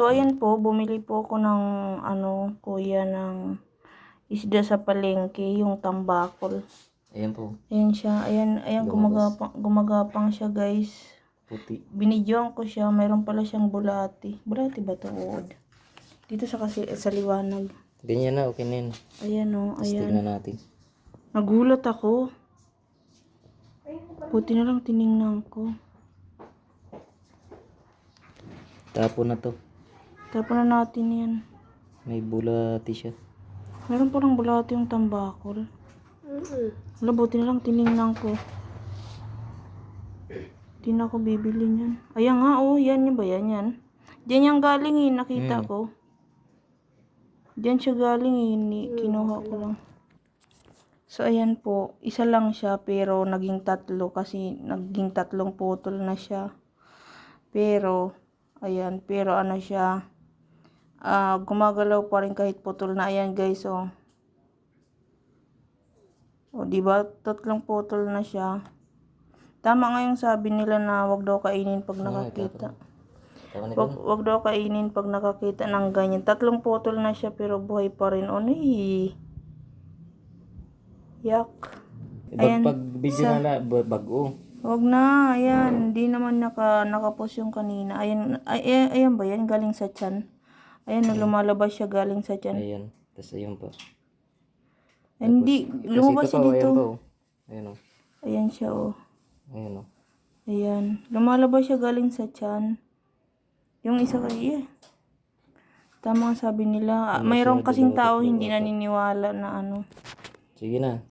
So, ayan po, bumili po ako ng, ano, kuya, ng isda sa palengke, yung tambakol. Ayan po, Ayan siya, ayan, ayan, Lumabas. gumagapang, gumagapang siya, guys. puti. Binidyoan ko siya, mayroon pala siyang bulati. Bulati ba to? Uod. Dito sa kasi, sa liwanag. Ganyan na, okay na yun. Ayan o, Tapos ayan. tignan natin. Nagulat ako. Buti na lang tiningnan ko. Tapo na to. Tapon na natin yan. May bulati siya. Meron parang bulati yung tambakol. Wala, buti na lang tiningnan ko. Di na ako bibili niyan. Ayan nga, oh. Yan yung ba yan yan? Diyan yung galing eh. Nakita Mm. ko. Diyan siya galing eh. Ni, kinuha ko lang. So, ayan po. Isa lang siya pero naging tatlo kasi naging tatlong putol na siya. Pero, ayan. Pero ano siya. Ah gumagalaw pa rin kahit putol na. Ayan guys, oh. O, di ba? Tatlong putol na siya. Tama nga yung sabi nila na wag daw kainin pag nakakita. Wag, wag daw kainin pag nakakita ng ganyan. Tatlong putol na siya pero buhay pa rin. O, eh. Yak. Ayan, pag video sa- na bago. Wag na. Ayan. Hindi naman naka, nakapos yung kanina. Ayan, ay, ay, ayan ba yan? Galing sa tiyan. Ayan, lumalabas siya galing sa tiyan. Ayan. Tapos ayun pa. Hindi. Tapos Lumabas siya dito. Ayan pa, oh. Ayan o. Ayan siya, oh. Ayan o. Ayan. Lumalabas siya galing sa tiyan. Yung isa kaya. Tama ang sabi nila. Ah, Mayroon siya, kasing tao hindi naniniwala na ano. Sige na.